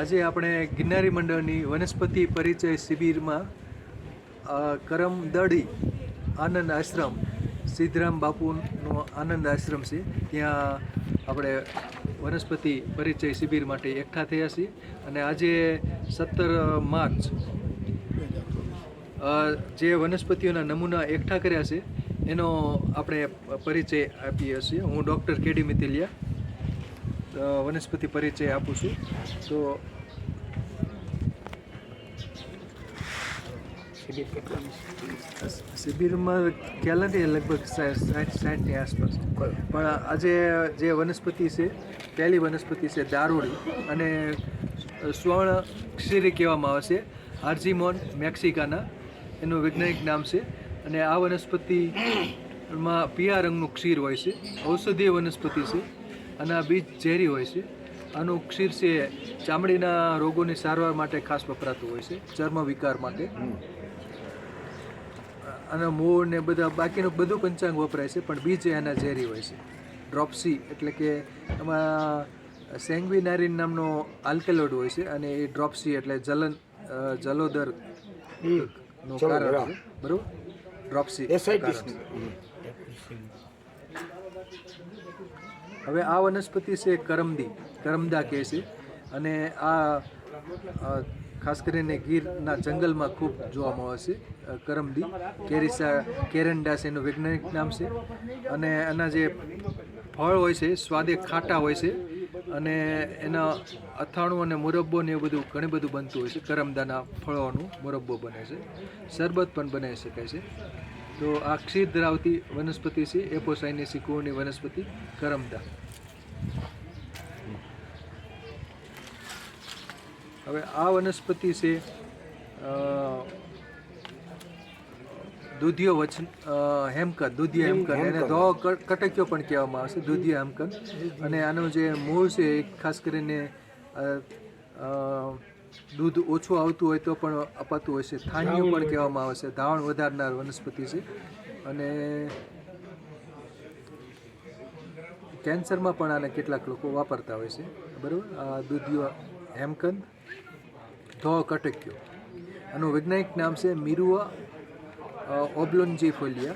આજે આપણે ગિરનારી મંડળની વનસ્પતિ પરિચય શિબિરમાં કરમદડી આનંદ આશ્રમ, સિદ્ધરામ બાપુનો આનંદ આશ્રમ છે. ત્યાં આપણે વનસ્પતિ પરિચય શિબિર માટે એકઠા થયા છીએ અને આજે સત્તર માર્ચ જે વનસ્પતિઓના નમૂના એકઠા કર્યા છે, એનો આપણે પરિચય આપીએ છીએ. હું ડૉક્ટર કેડી મિતિલિયા વનસ્પતિ પરિચય આપું છું. તો શિબિરમાં ખ્યાલ નથી લગભગ સાઠ સાઠની આસપાસ. પણ આજે જે વનસ્પતિ છે પહેલી વનસ્પતિ છે દારૂડી અને સ્વર્ણ ક્ષીરી કહેવામાં આવે છે. આર્જીમોન મેક્સિકાના એનું વૈજ્ઞાનિક નામ છે. અને આ વનસ્પતિમાં પીળા રંગનું ક્ષીર હોય છે. ઔષધીય વનસ્પતિ છે. અને આ બીજ ઝેરી હોય છે. આનું ક્ષીર છે ચામડીના રોગોની સારવાર માટે ખાસ વપરાતું હોય છે ચર્મ વિકાર માટે. અને મૂળ ને બધા બાકીનું બધું પંચાંગ વપરાય છે પણ બીજ એના ઝેરી હોય છે. ડ્રોપ્સી એટલે કે એમાં સેંગવીનારીન નામનો આલ્કેલોઇડ હોય છે અને એ ડ્રોપ્સી એટલે જલન જલોદરનું કારણ છે. બરોબર? ડ્રોપ્સી. હવે આ વનસ્પતિ છે કરમદી. કરમદા કહે છે. અને આ ખાસ કરીને ગીરના જંગલમાં ખૂબ જોવા મળે છે કરમદી. કેરિસા છે એનું વૈજ્ઞાનિક નામ છે. અને એના જે ફળ હોય છે, સ્વાદે ખાટા હોય છે. અને એના અથાણું અને મુરબ્બો ને એવું બધું ઘણું બધું બનતું હોય છે. કરમદાના ફળોનું મુરબ્બો બને છે. શરબત પણ બનાવી શકાય છે. તો આ ક્ષીર ધરાવતી વનસ્પતિ છે એપોસાઇનેસી કુળની વનસ્પતિ કરમદા. હવે આ વનસ્પતિ છે દૂધિયો વચન હેમકર હેમકંદ દૂધિયો હેમકંદ એને દો કટક્યો પણ કહેવામાં આવશે છે દૂધિયો હેમકંદ અને આનું જે મૂળ છે ખાસ કરીને દૂધ ઓછું આવતું હોય તો પણ અપાતું હોય છે. થાનીઓ પણ કહેવામાં આવે છે. ધાવણ વધારનાર વનસ્પતિ છે. અને કેન્સરમાં પણ આને કેટલાક લોકો વાપરતા હોય છે. બરાબર? આ દૂધિયો હેમકંદ ધો કટક્યો. આનું વૈજ્ઞાનિક નામ છે મિરુઆ ઓબ્લોન્જી ફોલિયા.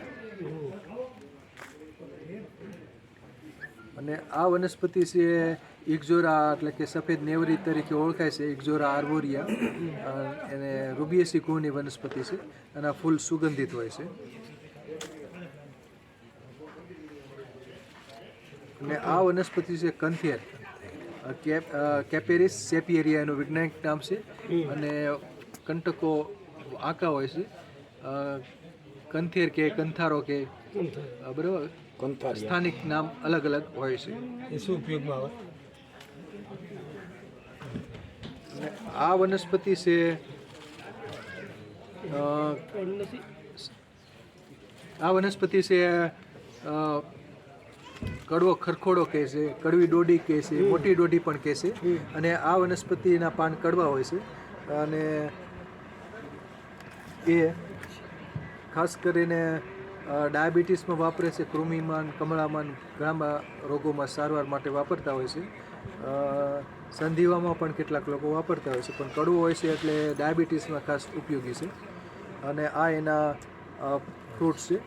અને આ વનસ્પતિ છે ઇક્ઝોરા એટલે કે સફેદ નેવરી તરીકે ઓળખાય છે ઇક્ઝોરા આર્બોરિયા એને રૂબિયેસી કુળની વનસ્પતિ છે અને આ ફૂલ સુગંધિત હોય છે. અને આ વનસ્પતિ છે કંથિયર કેપેરિસ સેપિયરિયા એનું વૈજ્ઞાનિક નામ છે અને કંટકો આંકા હોય છે. કંથેર કે કંથારો. કે બરાબર? સ્થાનિક નામ અલગ અલગ હોય છે. એ શું ઉપયોગમાં આવે અને આ વનસ્પતિ છે આ વનસ્પતિ છે કડવો ખરખોડો કહે છે કડવી ડોડી કહે છે મોટી ડોડી પણ કહે છે. અને આ વનસ્પતિના પાન કડવા હોય છે. અને એ ખાસ કરીને ડાયાબિટીસમાં વાપરે છે કૃમિમાન કમળામાન ઘણા રોગોમાં સારવાર માટે વાપરતા હોય છે. સંધિવામાં પણ કેટલાક લોકો વાપરતા હોય છે પણ કડવું હોય છે એટલે ડાયાબિટીસમાં ખાસ ઉપયોગી છે. અને આ એના ફ્રૂટ્સ છે.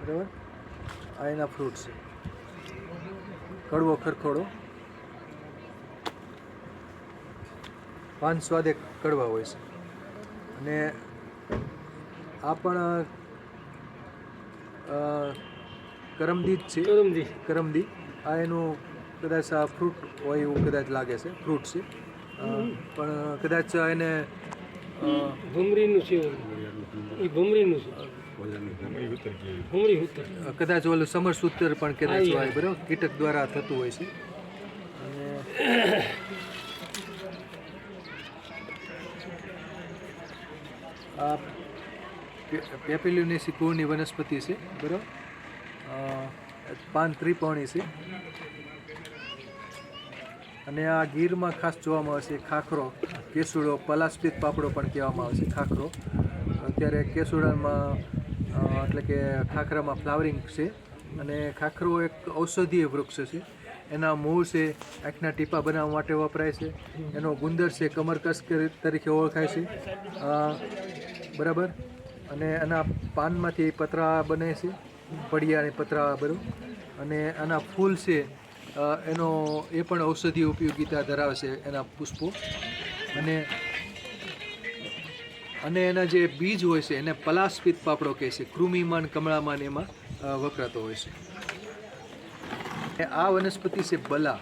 બરાબર? આ એના ફ્રૂટ છે. કડવો ખરખોડો. પાન સ્વાદે કડવા હોય છે. અને આ પણ કરમદી જ છે. કરમદી કરમદી આ એનું કદાચ આ ફ્રૂટ હોય એવું કદાચ લાગે છે ફ્રૂટ છે પણ કદાચ એને ભમરીનું છે એ ભમરીનું છે. કદાચ ઓલું સમરસૂત્ર પણ કદાચ હોય બરાબર? કીટક દ્વારા થતું હોય છે. અને આ પેપિલ્યુનેસી કુળની વનસ્પતિ છે બરાબર? પાન ત્રિપોણી છે. અને આ ગીરમાં ખાસ જોવામાં આવે છે ખાખરો, કેસુડો પલાસ્પિત પાપડો પણ કહેવામાં આવે છે, ખાખરો. અત્યારે કેસુડામાં એટલે કે ખાખરામાં ફ્લાવરિંગ છે અને ખાખરો એક ઔષધીય વૃક્ષ છે. એના મૂળ છે, આંખના ટીપા બનાવવા માટે વપરાય છે. એનો ગુંદર છે કમરકસ તરીકે ઓળખાય છે. બરાબર? અને એના પાનમાંથી પતરા બને છે, પડિયા અને પતરા બરાબર અને આના ફૂલ છે એનો એ પણ ઔષધીય ઉપયોગિતા ધરાવે છે એના પુષ્પો. અને અને એના જે બીજ હોય છે એને પલાસ્પિત પાપડો કહે છે. કૃમિમાન, કમળામાન એમાં વપરાતો હોય છે. અને આ વનસ્પતિ છે બલા.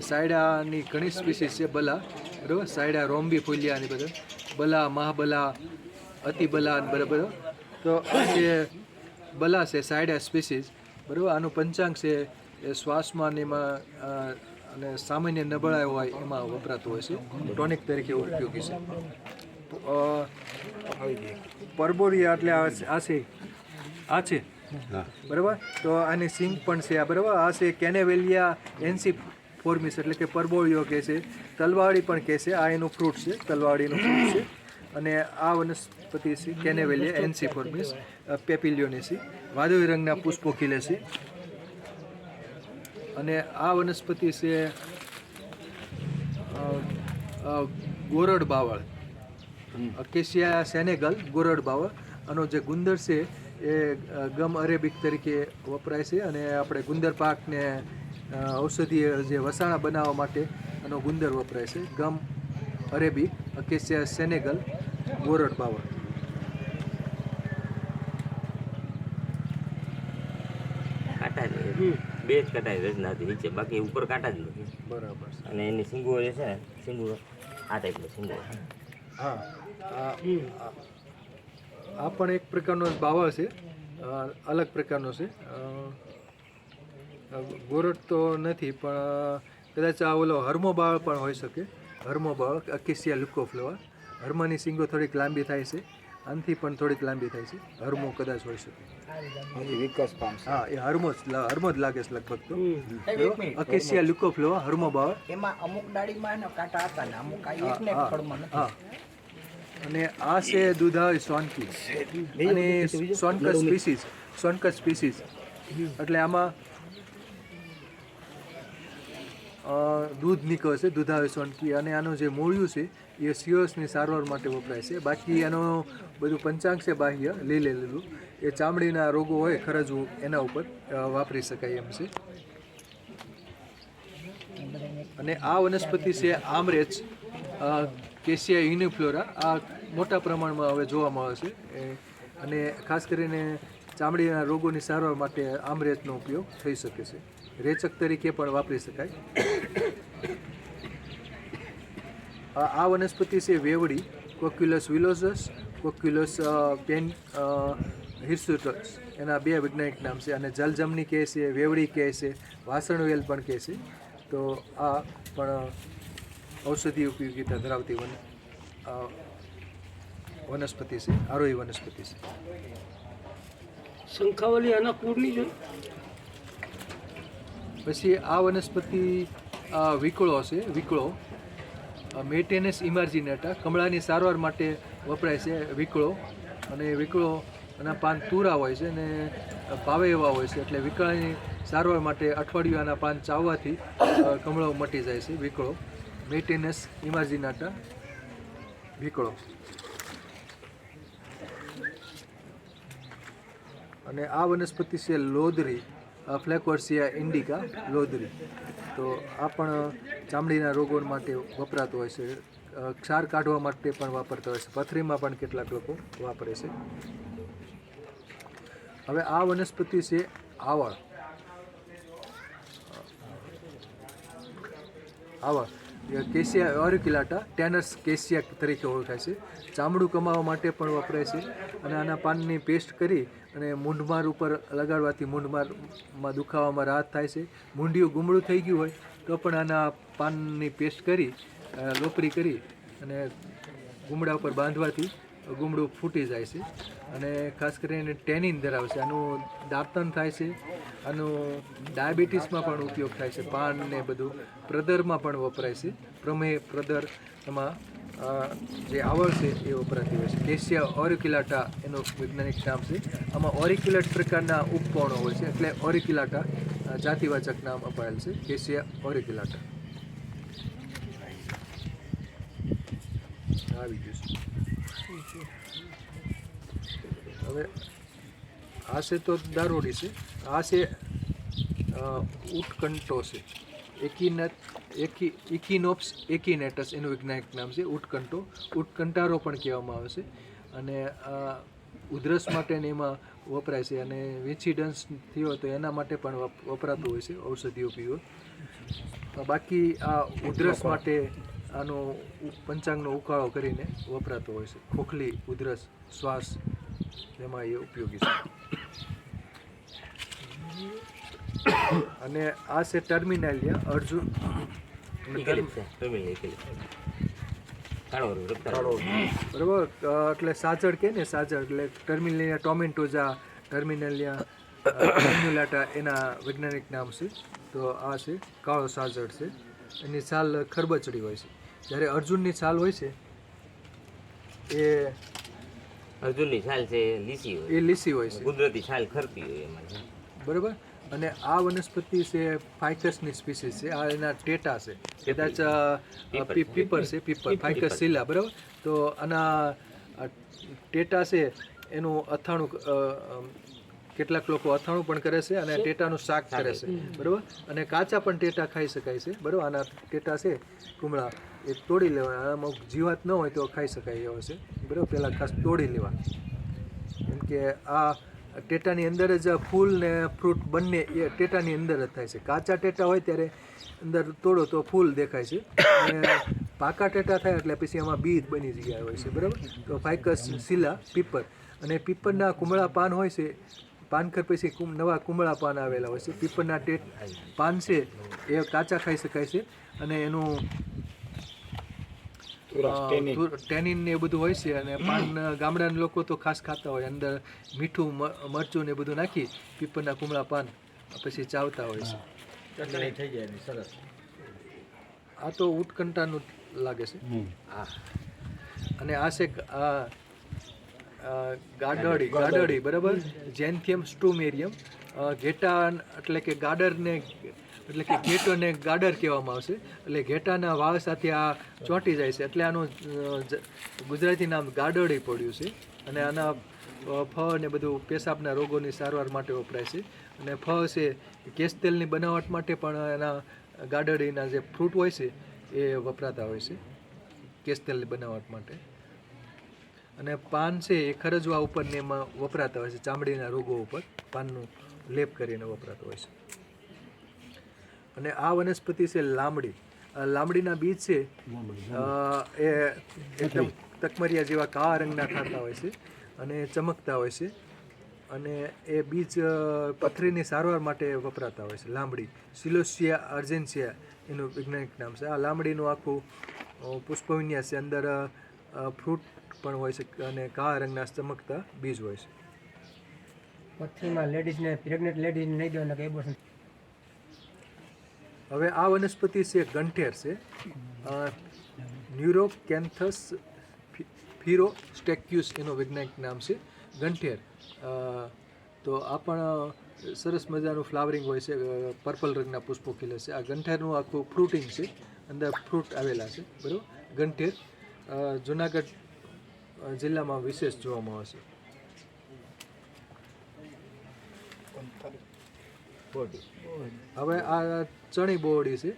સાયડાની ઘણી સ્પીસીસ છે બલા. બરાબર? સાયડા, રોમ્બી ફોલિયાની ને બધા. બલા, મહાબલા, અતિબલા બરાબર તો છે બલા છે, સાયડા સ્પીસીસ. બરાબર? આનું પંચાંગ છે એ શ્વાસમાં એમાં અને સામાન્ય નબળાઈ હોય એમાં વપરાતું હોય છે. ટોનિક તરીકે ઉપયોગી છે. પરબોરિયા એટલે આ છે- આ છે. આ છે? બરાબર? તો આની સિંગ પણ છે આ બરાબર? આ છે કેનેવેલિયા એન્સી ફોર્મિસ એટલે કે પરબોળીઓ કહે છે. તલવાડી પણ કહે છે. આ એનું ફ્રૂટ છે તલવાડીનું ફ્રૂટ છે. અને આ વનસ્પતિ છે કેનેવેલિયા એન્સી ફોર્મિસ પેપિલિયોનેસી. વાદળી રંગના પુષ્પો ખીલે છે. અને આ વનસ્પતિ છે ગોરડ બાવળ. અકેશિયા સેનેગલ ગોરડ બાવળ. આનો જે ગુંદર છે એ ગમ અરેબિક તરીકે વપરાય છે અને આપણે ગુંદર પાકને ઔષધીય જે વસાણા બનાવવા માટે આનો ગુંદર વપરાય છે. ગમ અરેબિક અકેશિયા સેનેગલ ગોરડ બાવળ. કાંટા. બે જ કાંટા રચના હતી નીચે. બાકી ઉપર કાંટા જ નથી. બરાબર. અને એની સિંગો જે છે ને સિંગો આ ટાઈપની સિંગો હા. આ પણ એક પ્રકારનો બાવળ છે. અલગ પ્રકારનો છે. ગોરટ તો નથી પણ કદાચ આ ઓલો હરમો બાળ પણ હોઈ શકે. હરમો અકેસિયા અકેશિયા લુકોફ્લોવા હરમાની સિંગો થોડીક લાંબી થાય છે. આનથી પણ થોડીક લાંબી થાય છે. હરમો કદાચ હોઈ શકે. વિકાસ પામશે હા એ હરમો જ હરમો જ લાગે છે લગભગ તો? અકેશિયા લુકોફ્લોવા હરમો બાવળ એમાં અમુક ડાળીમાં એના કાંટા હતા ને અમુક આ એક ને ફળમાં નથી. હા. અને આ છે દુધાળી સોનકી. અને સોનકસ સ્પીસીસ. સોનકસ સ્પીસીસ. એટલે આમાં દૂધ નીકળશે છે દુધાળી સોનકી. અને આનું જે મૂળિયું છે એ સિયોસની સારવાર માટે વપરાય છે. બાકી એનો બધું પંચાંગ છે બાહ્ય લઈ લીલું. એ ચામડીના રોગો હોય ખરજવું એના ઉપર વાપરી શકાય એમ છે. અને આ વનસ્પતિ છે આમરેચ અ, કેસિયા યુનિફ્લોરા આ મોટા પ્રમાણમાં હવે જોવા મળે છે. અને ખાસ કરીને ચામડીના રોગોની સારવાર માટે આમરેચનો ઉપયોગ થઈ શકે છે. રેચક તરીકે પણ વાપરી શકાય. આ વનસ્પતિ છે વેવડી કોક્યુલસ વિલોસસ કોક્યુલસ પેન હિર્સુટસ એના બે વૈજ્ઞાનિક નામ છે અને જલજમની કહે છે વેવડી કહે છે વાસણવેલ પણ કહે છે. તો આ પણ ઔષધિ ઉપયોગીતા ધરાવતી વન વનસ્પતિ છે આરોહી વનસ્પતિ છે. શંખાવલી આના કુળની જોઈ પછી આ વનસ્પતિ વિકળો છે વિકળો. મેટેનસ ઇમાર્જિનેટા કમળાની સારવાર માટે વપરાય છે વિકળો. અને વિકળો એના પાન તુરા હોય છે અને ભાવે એવા હોય છે. એટલે વિકળાની સારવાર માટે અઠવાડિયું આના પાન ચાવવાથી કમળો મટી જાય છે, વિકળો. મેટેનસ ઇમાર્જિનાટા વિકળો. અને આ વનસ્પતિ છે લોદરી. ફ્લેકોર્સિયા ઇન્ડિકા લોદરી. તો આ પણ ચામડીના રોગો માટે વપરાતો હોય છે. ક્ષાર કાઢવા માટે પણ વાપરતા હોય છે. પથરીમાં પણ કેટલાક લોકો વાપરે છે. હવે આ વનસ્પતિ છે આવળ આવળ કેસિયા ઓરિકિલાટા ટેનસ કેસિયા તરીકે ઓળખાય છે. ચામડું કમાવા માટે પણ વપરાય છે અને આના પાનની પેસ્ટ કરી અને મૂંઢમાર ઉપર લગાડવાથી મૂંઢમારમાં દુખાવામાં રાહત થાય છે. મૂંઢિયું ગુમડું થઈ ગયું હોય તો પણ આના પાનની પેસ્ટ કરી લોપરી કરી અને ગુમડા ઉપર બાંધવાથી ગુમડું ફૂટી જાય છે અને ખાસ કરીને ટેનિન ધરાવે છે. આનું દાંતન થાય છે, આનું ડાયાબિટીસમાં પણ ઉપયોગ થાય છે, પાન ને બધું પ્રદરમાં પણ વપરાય છે. પ્રમેય પ્રદર એમાં જે આવળ છે એ વપરાતી હોય છે. કેશિયા ઓરિક્યુલાટા એનું વૈજ્ઞાનિક નામ છે. આમાં ઓરિક્યુલેટ પ્રકારના ઉપકોણો હોય છે, એટલે ઓરિક્યુલાટા જાતિવાચક નામ અપાયેલ છે, કેશિયા ઓરિકિલાટા. આવી ગયું છે હવે આ છે તો દારૂડી છે. આ છે ઉટકંટો છે. એકીનેટ એકી ઇકિનોપ્સ એકીનેટસ એનું વૈજ્ઞાનિક નામ છે ઉટકંટો ઉટકંટારો પણ કહેવામાં આવે છે. અને આ ઉધરસ માટે ને એમાં વપરાય છે અને વિન્સિડન્સ થયો તો એના માટે પણ વપરાતું હોય છે ઔષધિઓ પીવો બાકી આ ઉધરસ માટે આનો પંચાંગનો ઉકાળો કરીને વપરાતો હોય છે. ખોખલી ઉધરસ શ્વાસ એમાં એ ઉપયોગી છે. અને આ છે ટર્મિનાલિયા અર્જુન. બરાબર? એટલે સાજળ કે ને સાજળ એટલે ટર્મિનલિયા ટોમેન્ટોઝા ટર્મિનલિયા ટર્મ્યુલાટા એના વૈજ્ઞાનિક નામ છે. તો આ છે કાળો સાજળ છે. એની છાલ ખરબચડી હોય છે. જ્યારે અર્જુનની છાલ હોય છે એ અર્જુનની છાલ છે લીસી હોય. એ લીસી હોય છે. કુદરતી છાલ ખરતી હોય એમાં બરાબર? અને આ વનસ્પતિ છે ફાઇકસની સ્પીસીસ છે. આ એના ટેટા છે. કદાચ પીપર છે પીપર. ફાઇકસ સિલા બરાબર? તો આના ટેટા છે એનું અથાણું કેટલાક લોકો અથાણું પણ કરે છે અને ટેટાનું શાક કરે છે. બરાબર? અને કાચા પણ ટેટા ખાઈ શકાય છે. બરાબર? આના ટેટા છે કુમળા. એ તોડી લેવાના અમુક જીવાત ન હોય તો ખાઈ શકાય એવો છે. બરાબર? પહેલાં ખાસ તોડી લેવા કેમ કે આ ટેટાની અંદર જ ફૂલ ને ફ્રૂટ બંને એ ટેટાની અંદર જ થાય છે. કાચા ટેટા હોય ત્યારે અંદર તોડો તો ફૂલ દેખાય છે. અને પાકા ટેટા થાય એટલે પછી એમાં બીજ બની ગયા હોય છે. બરાબર? તો ફાઇકસ શીલા, પીપર. અને પીપરના કુમળા પાન હોય છે. પાનખર પછી નવા કુમળા પાન આવેલા હોય છે. પીપરના ટેટ, પાન છે. એ કાચા ખાઈ શકાય છે. અને એનું ટેનિન. ને એ બધું હોય છે અને પાન ગામડાના લોકો તો ખાસ ખાતા હોય. અંદર મીઠું મરચું ને એ બધું નાખી પીપળના કુમળા પાન પછી ચાવતા હોય છે. થઈ જાય સરસ. આ તો ઉત્કંઠાનું લાગે છે. હા. અને આ છે ગાડડી ગાડડી. બરાબર? જેન્થિયમ સ્ટુમેરિયમ ઘેટા એટલે કે ગાડરને એટલે કે ઘેટોને ગાડર કહેવામાં આવશે. એટલે ઘેટાના વાવ સાથે આ ચોંટી જાય છે. એટલે આનું ગુજરાતી નામ ગાડડી પડ્યું છે. અને આના ફ ફળ ને બધું પેશાબના રોગોની સારવાર માટે વપરાય છે. અને ફળ છે કેસ બનાવટ માટે પણ એના ગાડડીના જે ફ્રૂટ હોય છે, એ વપરાતા હોય છે કેસ બનાવટ માટે. અને પાન છે એ ખરજવા ઉપર ને એમાં વપરાતા હોય છે, ચામડીના રોગો ઉપર. પાનનું લેપ કરીને વપરાતો હોય છે. અને આ વનસ્પતિ છે લાંબડી લાંબડીના બીજ છે એ એકદમ તકમરિયા જેવા કાળા રંગના થતા હોય છે અને ચમકતા હોય છે અને એ બીજ પથરીની સારવાર માટે વપરાતા હોય છે લાંબડી સિલોસિયા અર્જેન્સિયા એનું વૈજ્ઞાનિક નામ છે. આ લાંબડીનું આખું પુષ્પવિન્યાસ છે. અંદર ફ્રૂટ પણ હોય છે અને કાળા રંગના ચમકતા બીજ હોય છે. પથરીમાં લેડીઝને પ્રેગ્નેન્ટ લેડીઝને નહીં દેવાના કે એબોર્શન હવે આ વનસ્પતિ છે ગંઠેર છે. ન્યુરોકેન્થસ ફિરો સ્ટેક્યુસ એનું વૈજ્ઞાનિક નામ છે ગંઠેર. તો આ પણ સરસ મજાનું ફ્લાવરિંગ હોય છે પર્પલ રંગના પુષ્પો ખીલે છે. આ ગંઠેરનું આખું ફ્રૂટિંગ છે, અંદર ફ્રૂટ આવેલા છે, બરાબર? ગંઠેર જુનાગઢ જિલ્લામાં વિશેષ જોવામાં આવે હવે આ ચણી બોવડી છે.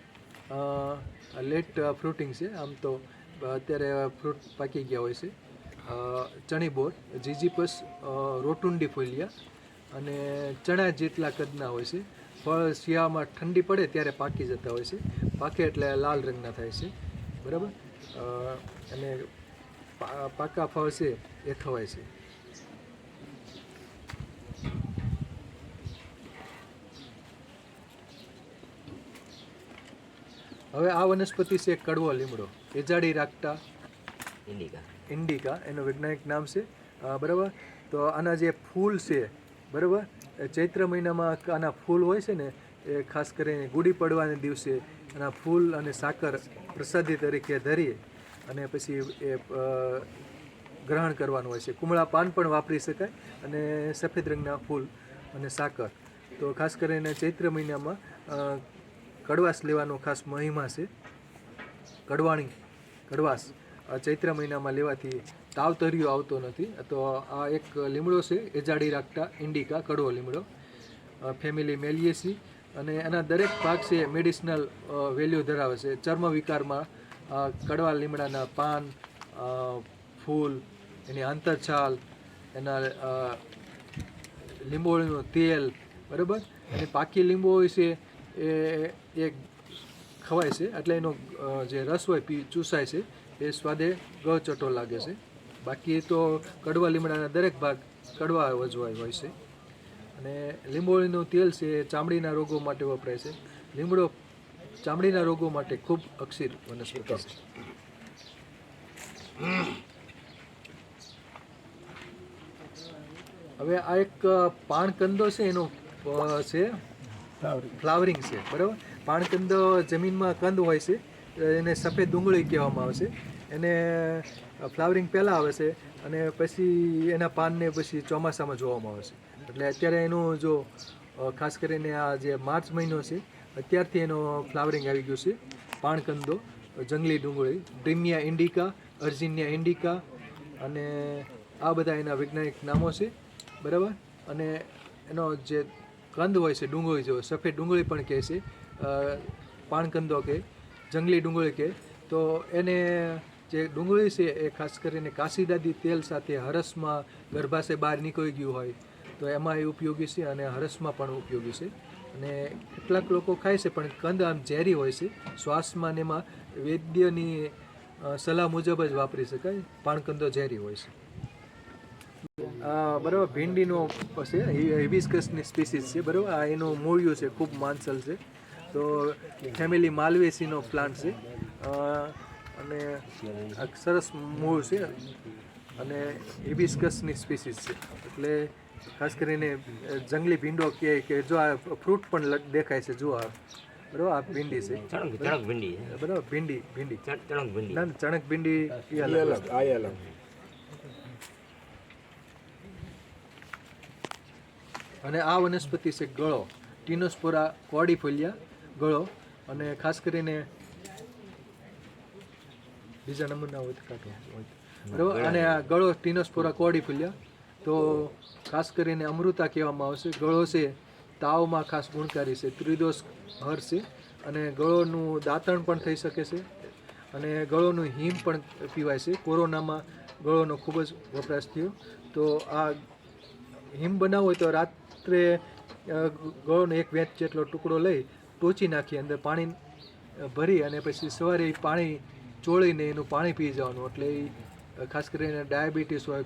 લેટ ફ્રૂટિંગ છે. આમ તો અત્યારે ફ્રૂટ પાકી ગયા હોય છે. ચણી બોર જીજીપસ રોટુંડી ફોલિયા અને ચણા જેટલા કદના હોય છે. ફળ શિયાળામાં ઠંડી પડે ત્યારે પાકી જતા હોય છે. પાકે એટલે લાલ રંગના થાય છે. બરાબર? અને પાકા ફળ છે એ ખવાય છે. હવે આ વનસ્પતિ છે કડવો લીમડો. એજાડી રાખતા ઇન્ડિકા. ઇન્ડિકા એનું વૈજ્ઞાનિક નામ છે. બરાબર? તો આના જે ફૂલ છે બરાબર? એ ચૈત્ર મહિનામાં આના ફૂલ હોય છે ને એ ખાસ કરીને ગુડી પડવાને દિવસે આના ફૂલ અને સાકર પ્રસાદી તરીકે ધરીએ અને પછી એ ગ્રહણ કરવાનું હોય છે. કુમળા પાન પણ વાપરી શકાય અને સફેદ રંગના ફૂલ અને સાકર. તો ખાસ કરીને ચૈત્ર મહિનામાં કડવાશ લેવાનો ખાસ મહિમા છે. કડવાણી, કડવાશ. ચૈત્ર મહિનામાં લેવાથી તાવ તર્યો આવતો નથી. તો આ એક લીમડો છે એજાડી રાખતા ઇન્ડિકા, કડવો લીમડો. ફેમિલી મેલિયેસી અને એના દરેક ભાગ છે મેડિસિનલ વેલ્યુ ધરાવે છે. ચર્મ વિકારમાં કડવા લીમડાના પાન ફૂલ, એની આંતરછાલ, એના લીંબોળીનું તેલ, બરાબર? અને પાકી લીંબો હોય છે એ એ ખવાય છે. એટલે એનો જે રસ હોય પી ચૂસાય છે એ સ્વાદે ગચટો લાગે છે. બાકી તો કડવા લીમડાના દરેક ભાગ કડવા વજવાય હોય છે. અને લીંબોળીનું તેલ છે એ ચામડીના રોગો માટે વપરાય છે. લીમડો ચામડીના રોગો માટે ખૂબ અક્ષીર વનસ્પતિ છે. હવે આ એક પાણકંદો છે એનો છે. ફ્લાવરિંગ છે, બરાબર? પાણકંદ જમીનમાં કંદ હોય છે, એને સફેદ ડુંગળી કહેવામાં આવે છે. એને ફ્લાવરિંગ પહેલાં આવે છે અને પછી એના પાનને પછી ચોમાસામાં જોવામાં આવે છે. એટલે અત્યારે એનું જો ખાસ કરીને આ જે માર્ચ મહિનો છે, અત્યારથી એનો ફ્લાવરિંગ આવી ગયું છે. પાણકંદો, જંગલી ડુંગળી, ડ્રીમિયા ઇન્ડિકા, અર્જિનિયા ઇન્ડિકા અને આ બધા એના વૈજ્ઞાનિક નામો છે, બરાબર? અને એનો જે કંદ હોય છે, ડુંગળી જો સફેદ ડુંગળી પણ કહે છે પાણકંદો કે, જંગલી ડુંગળી કે, તો એને જે ડુંગળી છે એ ખાસ કરીને કાશીદાદી તેલ સાથે હરસમાં ગર્ભાશય બહાર નીકળી ગયું હોય, તો એમાં એ ઉપયોગી છે અને હરસમાં પણ ઉપયોગી છે. અને કેટલાક લોકો ખાય છે, પણ કંદ આમ ઝેરી હોય છે, શ્વાસમાં ને એમાં વૈદ્યની સલાહ મુજબ જ વાપરી શકાય પાણકંદો ઝેરી હોય છે. બરાબર ભીંડીનો છે હિબિસ્કસની સ્પીસીસ છે બરાબર? આ એનું મૂળિયું છે ખૂબ માનસલ છે. તો ફેમિલી માલવેસીનો પ્લાન્ટ છે. અને સરસ મૂળ છે અને હિબિસ્કસની સ્પીસીસ છે. એટલે ખાસ કરીને જંગલી ભીંડો કહે કે જો આ ફ્રૂટ પણ દેખાય છે જો આ બરાબર? આ ભીંડી છે. ચણક ચણક ભીંડી બરાબર ભીંડી ભીંડી. ચણક ભીંડી. ના ચણક ભીંડી અલગ. અને આ વનસ્પતિ છે ગળો. ટીનોસ્પોરા કોર્ડિફોલિયા ગળો અને ખાસ કરીને બીજા નંબરના હોય કાઢો બરાબર? અને આ ગળો ટીનોસ્પોરા કોર્ડિફોલિયા તો ખાસ કરીને અમૃતા કહેવામાં આવશે. ગળો છે તાવમાં ખાસ ગુણકારી છે ત્રિદોષ હર છે અને ગળોનું દાંતણ પણ થઈ શકે છે અને ગળોનું હિમ પણ પીવાય છે. કોરોનામાં ગળોનો ખૂબ જ વપરાશ થયો. તો આ હિમ બનાવવો હોય તો રાત્રે અ, ગળોનો એક વેંચ જેટલો ટુકડો લઈ ટોચી નાખી અંદર પાણી ભરી અને પછી સવારે પાણી ચોળીને એનું પાણી પી જવાનું. એટલે એ ખાસ કરીને ડાયાબિટીસ હોય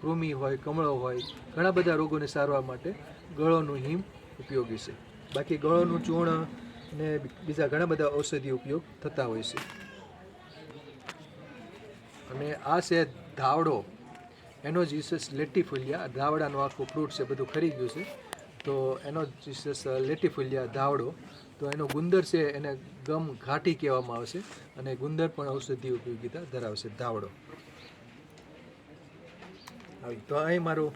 કૃમિ હોય કમળો હોય ઘણા બધા રોગોની સારવાર માટે ગળોનું હિમ ઉપયોગી છે. બાકી ગળોનું ચૂર્ણ ને બીજા ઘણા બધા ઔષધિ ઉપયોગ થતા હોય છે. અને આ છે ધાવડો. એનો જીસસ લેટીફુલિયા ધાવડાનું આખું ફ્રૂટ છે બધું ખરી ગયું છે. તો એનો જીસસ લેટીફુલિયા ધાવડો. તો એનો ગુંદર છે એને ગમ ઘાટી કહેવામાં આવશે અને ગુંદર પણ ઔષધિ ઉપયોગીતા ધરાવશે ધાવડો. આવી, તો અહીં મારું